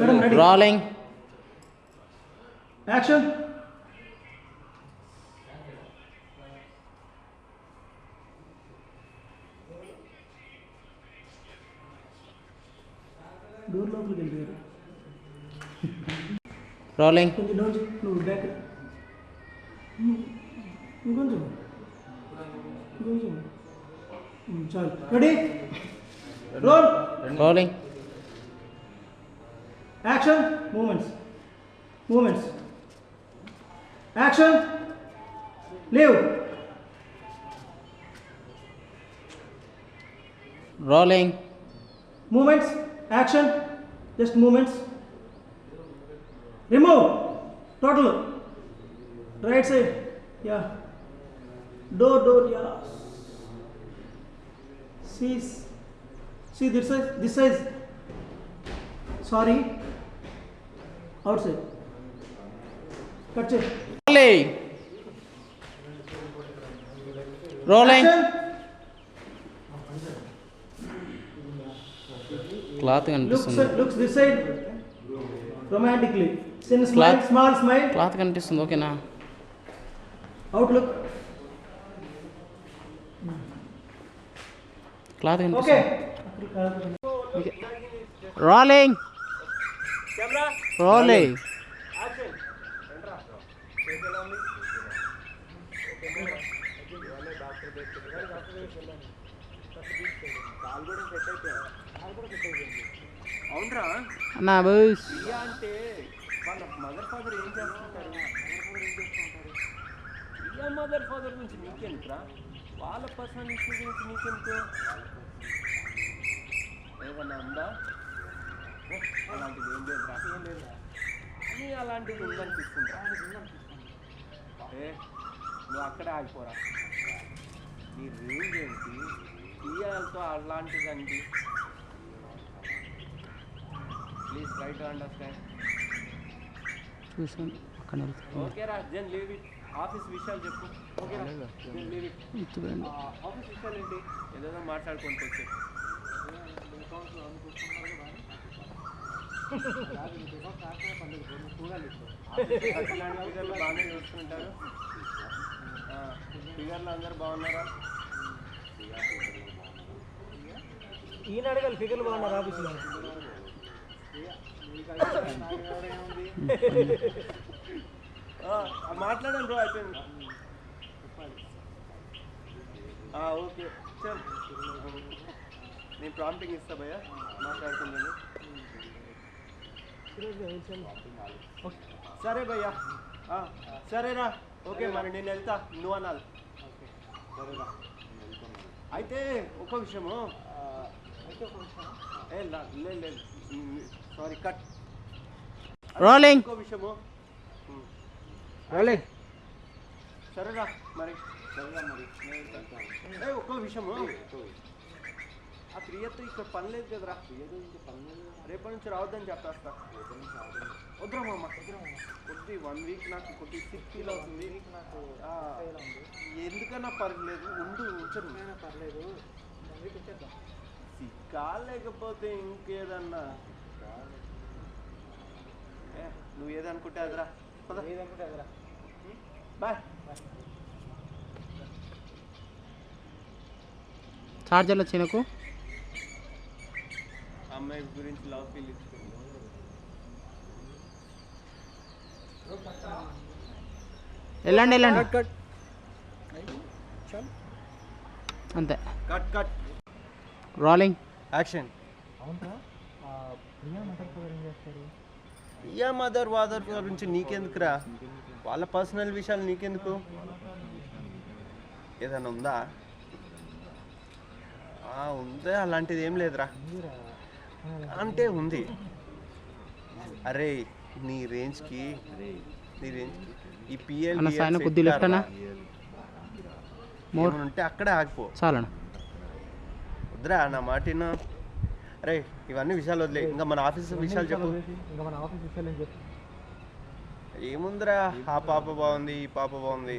Rolling action door లోపలికి వెళ్ళిపోయారు rolling కొంచెం డౌన్. నువ్వు బ్యాక్ ఇంకొంచెం. ఇంకొంచెం. చాలు. Ready roll rolling Action, movements, movements. Action, leave. Rolling. Movements, action, just movements. Remove, total. Right side, yeah. Door, door, yeah. See, see this side, this side. Sorry. Out side cut చేయి rolling. Cloth కనిపిస్తుంది romantically sin smile Clap. small smile cloth కనిపిస్తుంది ఓకేనా outlook cloth okay కనిపిస్తుంది rolling అవునరా. అన్నా ప్రియా అంటే వాళ్ళ mother father ఏం చేస్తుంటారు? ప్రియా మదర్ ఫాదర్ గురించి నీకెందుకురా? వాళ్ళ పర్సనల్ ఇష్యూ గురించి నీకెందుకు? ఏదన్నా ఉందా? అలాంటిది ఏం లేదురా ఏం లేదురా అని అలాంటిది ఉందనిపిస్తుందా ఏ నువ్వు అక్కడే ఆగిపోరా నీ రేంజ్ ఏంటి ప్రియాలతో అలాంటిదండి ప్లీజ్ ట్రై టు అండర్స్టాండ్ చూసాను అక్కడ ఓకే రా జన్ లీవ్ ఇట్ ఆఫీస్ విషయాలు చెప్పు ఓకే రా జన్ లీవ్ ఇట్ ఆఫీస్ విషయాలు ఏంటి ఏదేదో మాట్లాడుకుంటూ వచ్చి ఫిగర్లు బాగానే చూసుకుంటారు ఫిగర్లు అందరు బాగున్నారా ఈయన అడగాలి ఫిగర్లు బాగున్నారు ఆఫీస్లో? ఆ, మాట్లాడండి బ్రో అయిపోయింది. ఆ, ఓకే. చల్ నేను ప్రాంప్టింగ్ ఇస్తా భయ్య. మాట్లాడుతున్నాను సరే భయ్యా. ఆ, సరేరా. ఓకే మరి నేను వెళ్తా. నువ్వు అనాలి. అయితే ఒక విషయము. ఏ లా- లేదు లేదు సారీ కట్. రోలింగ్ ఇంకో విషయము. ఉమ్. రోలింగ్ సరేరా మరి. సరేరా మరి. ఏ ఒక్క విషయము ఆ ప్రియతో ఇక్కడ పని లేదు కదరా. రేపటి నుంచి రావద్దని చెప్పేస్తా. వద్దురా మామ. కొద్ది వన్ వీక్ నాకు కొద్ది సిక్ ఫీల్ అవుతుంది ఆ, ఎందుకన్నా పర్లేదు ఉండు ఉంచరు పర్లేదు. సిక్కా లేకపోతే ఇంకేదన్నా? ఏ, నువ్వు ఏదనుకుంటే అదిరా. ఏదనుకుంటే అదరా. బాయ్. చార్జర్లు వచ్చాయి నాకు. అమ్మాయి గురించి లవ్ ఫీల్ ఇచ్చుకుంది వెళ్ళండి వెళ్ళండి. అంతే. Cut cut rolling action Priya mother father ఏం చేస్తారు? ప్రియా మదర్ వాదర్ గురించి నీకెందుకురా? వాళ్ళ పర్సనల్ విషయాలు నీకెందుకు? ఏదైనా ఉందా? ఆ, ఉందే అలాంటిది ఏం లేదురా అంటే ఉంది. అరే నీ రేంజ్కి నీ రేంజ్కి ఈ పిఎల్ అన్న సాయన కొద్ది లెఫ్ట్ అన్న మోర్ ఉంటే అక్కడే ఆగిపో. చాలన్న వద్దురా నా మాట విను. అరే ఇవన్నీ విషయాలు వదిలే. ఇంకా మన ఆఫీస్ విషయాలు చెప్పు. ఇంకా మన ఆఫీస్ విషయాలు చెప్పు? ఏముందిరా ఆ పాప బాగుంది ఈ పాప బాగుంది.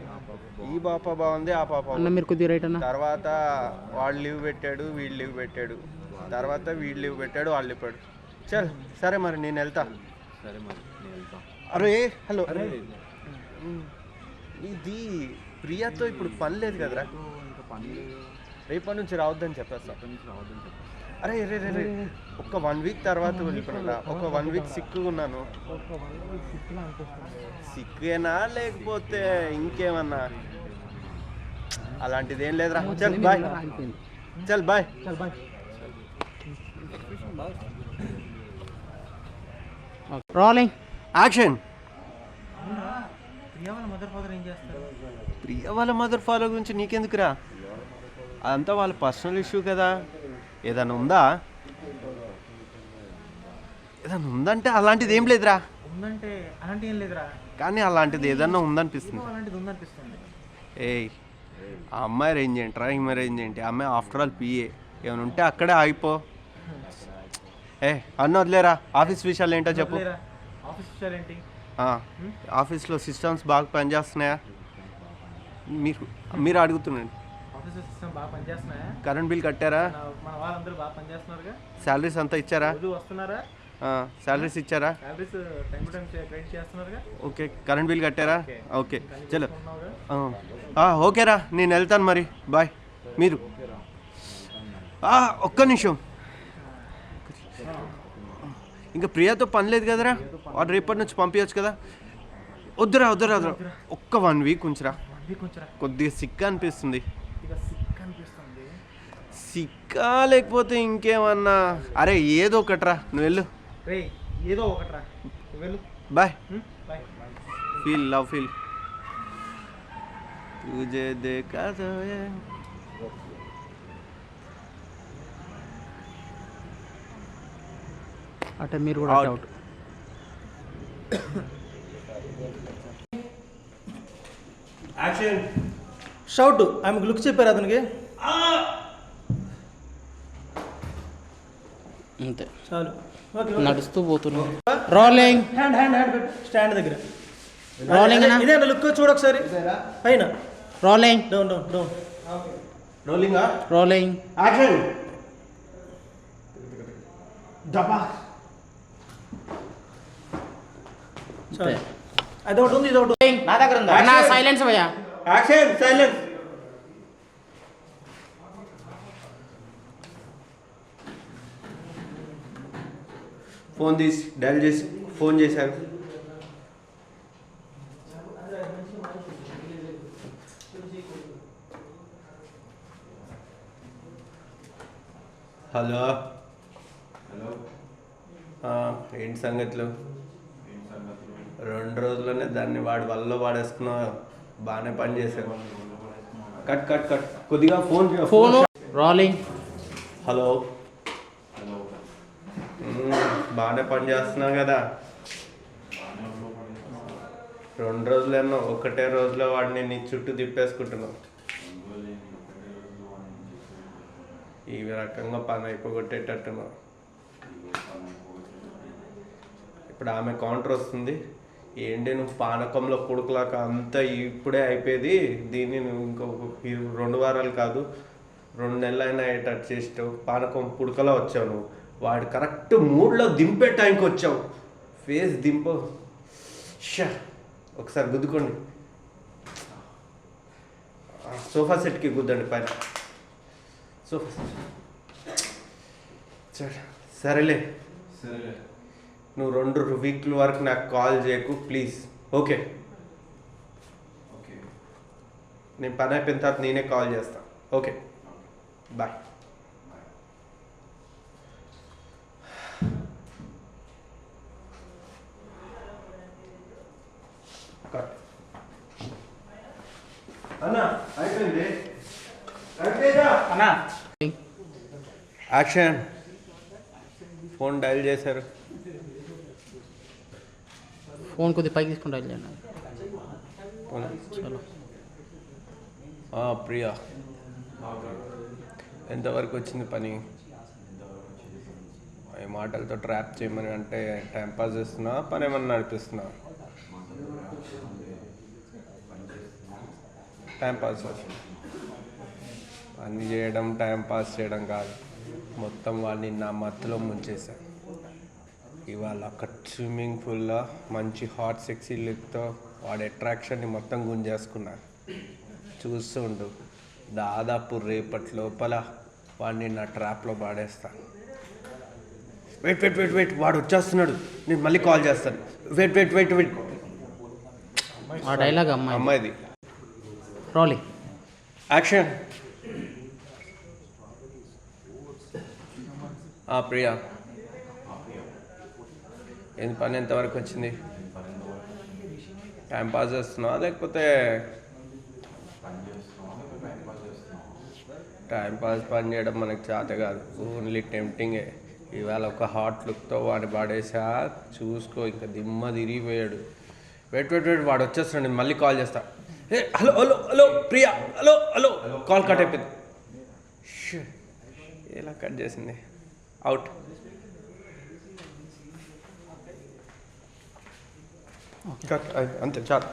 ఈ పాప బాగుంది ఆ పాప. మీరు కొద్దిగా రైట్ అన్న. తర్వాత వాడు లీవ్ పెట్టాడు వీడు లీవ్ పెట్టాడు. తర్వాత వీడు లీవ్ పెట్టాడు వాళ్ళు లీవ్ పెట్టాడు చల్ సరే మరి నేను వెళ్తా. సరే మరి నేను వెళ్తాం. అరే హలో. ఇది ప్రియాతో ఇప్పుడు పని లేదు కదరా? ఇంకా పని లేదు. రేపటి నుంచి రావద్దని చెప్పేస్తా. అరే రే రే రే. ఒక వన్ వీక్ తర్వాత వెళ్ళిపోయినా ఒక వన్ వీక్ సిక్కు ఉన్నాను. సిక్కేనా లేకపోతే ఇంకేమన్నా? అలాంటిది ఏం లేదురా చల్ బాయ్. చల్ బాయ్. చల్ బాయ్. రోలింగ్ యాక్షన్ ప్రియా వాళ్ళ మదర్ ఫాదర్ గురించి నీకెందుకురా? అదంతా వాళ్ళ పర్సనల్ ఇష్యూ కదా. ఏదైనా ఉందా? ఏదైనా ఉందంటే అలాంటిది ఏం లేదురా. ఉందంటే అలాంటి ఏం లేదురా. కానీ అలాంటిది ఏదన్నా ఉందనిపిస్తుంది. అలాంటిది ఉందనిపిస్తుంది. ఏయ్ ఆ అమ్మాయి రేంజ్ ఏంట్రా ఈ అమ్మాయి రేంజ్ ఏంటి ఆ అమ్మాయి ఆఫ్టర్ ఆల్ పిఏ ఏమైనా ఉంటే అక్కడే ఆగిపో. ఏ అన్న వదిలేరా? ఆఫీస్ విషయాలు ఏంటో చెప్పు. లేరా ఆఫీస్ విషయాలు ఏంటి? ఆ, ఆఫీస్లో సిస్టమ్స్ బాగా పనిచేస్తున్నాయా? మీరు మీరు అడుగుతున్నాండి కరెంట్ బిల్ కట్టారా? శాలరీస్ అంతా ఇచ్చారా? శాలరీస్ ఇచ్చారా? ఓకే కరెంట్ బిల్ కట్టారా? ఓకే. చలో. ఓకేరా నేను వెళ్తాను మరి. బాయ్. మీరు. ఒక్క నిమిషం. ఇంకా ప్రియాతో పని లేదు కదరా వాడు రేపటి నుంచి పంపించచ్చు కదా వద్దురా వద్దురా వద్దురా ఒక్క వన్ వీక్ ఉంచురా వన్ వీక్ ఉంచరా కొద్దిగా సిక్ అనిపిస్తుంది ఇక సిక్ అనిపిస్తుంది సిక్కా లేకపోతే ఇంకేమన్నా అరే ఏదో ఒకట్రా నువ్వు వెళ్ళు రే ఏదో ఒకట్రా నువ్వు వెళ్ళు bye bye feel love feel तुझे देखा तो అంటే మీరు కూడా. అవుట్ యాక్షన్ షౌట్ ఆమెకు లుక్ చెప్పారు అతనికి. అంతే. చాలు. ఓకే నడుస్తూ పోతున్నాం. రోలింగ్ హ్యాండ్ హ్యాండ్ హ్యాండ్ పెట్టు. స్టాండ్ దగ్గర. రోలింగ్ ఇదే- ఇదే లుక్ చూడు ఒకసారి. పైన. Rolling down down down rolling rolling action డబా అంతే అది ఒకటి ఉంది ఇది ఒకటి ఉంది. నా దగ్గర ఉందా? అన్న సైలెన్స్ భయ్యా. యాక్షన్ సైలెన్స్ ఫోన్ తీసి డైల్ చేసి ఫోన్ చేశారు. హలో ఏంటి సంగతులు? రెండు రోజుల్లోనే దాన్ని వాడి వల్ల వాడేసుకున్నావు బాగానే పని చేశావు కట్ కట్ కట్. కొద్దిగా ఫోన్ చేయ- ఫోన్ రోలింగ్. హలో. బాగానే పని చేస్తున్నావు కదా. రెండు రోజులేమో ఒకటే రోజులో వాడిని నీ చుట్టూ తిప్పేసుకుంటున్నావు. ఈ రకంగా పని అయిపోగొట్టేటట్టున్నావు. ఇప్పుడు ఆమె కౌంటర్ వస్తుంది. ఏంటి నువ్వు పానకంలో కొడుకులాక అంతా ఇప్పుడే అయిపోయేది? దీన్ని నువ్వు ఇంకొక ఈ రెండు వారాలు కాదు రెండు నెలలు అయినా అయ్యేటట్టు చేసావు పానకం పుడకలో వచ్చావు నువ్వు. వాడు కరెక్ట్ మూడ్లో దింపే టైంకి వచ్చావు. ఫేస్ దింపు. షా ఒకసారి గుద్దుకోండి. సోఫా సెట్కి గుద్దండి పైన. Sofa set. సరేలే. సరేలే. నువ్వు రెండు వీక్ల వరకు నాకు కాల్ చేయకు ప్లీజ్. ఓకే. ఓకే. నేను పని అయిపోయిన తర్వాత నేనే కాల్ చేస్తాను ఓకే. బాయ్. కట్ అన్నా అయిపోయింది. అన్నా. యాక్షన్ ఫోన్ డైల్ చేశారు. ఫోన్ కొద్ది పైకి తీసుకుంటా వెళ్ళండి చలో. ప్రియా. ఎంతవరకు వచ్చింది పని? ఈ మాటలతో ట్రాప్ చేయమని అంటే టైం పాస్ చేస్తున్నా పని ఏమన్నా నడిపిస్తున్నా? టైం పాస్ పని చేయడం టైం పాస్ చేయడం కాదు. మొత్తం వాడిని నా మత్తులో ముంచేసా ఇవాళ ఒక స్విమ్మింగ్ పూల్లో మంచి హాట్ సెక్సీ లుక్తో వాడి అట్రాక్షన్ని మొత్తం గుంజేసుకున్నా చూస్తూ ఉండు. దాదాపు రేపటి లోపల వాడిని నా ట్రాప్లో పాడేస్తా వెయిట్ వెయిట్ వెయిట్ వెయిట్ వాడు వచ్చేస్తున్నాడు. నేను మళ్ళీ కాల్ చేస్తాను. Wait wait wait wait. ఆ డైలాగ్ అమ్మాయి. అమ్మాయిది. Rolling action. ఆ, ప్రియా. ఏంది పని ఎంతవరకు వచ్చింది? టైం పాస్ చేస్తున్నావా? లేకపోతే టైం పాస్ పని చేయడం మనకి చేత కాదు. ఓన్లీ టెంప్టింగే ఇవాళ ఒక హాట్ లుక్తో వాడిని పాడేసా చూసుకో ఇంకా దిమ్మ తిరిగిపోయాడు. వెయిట్ వెయిట్ వెయిట్ వాడు వచ్చేస్తున్నాడు. నేను మళ్ళీ కాల్ చేస్తా. ఏ hello hello hello Priya hello hello. Call cut అయిపోయింది. ఎలా కట్ చేసింది? అవుట్ కట్ అంతే చాలు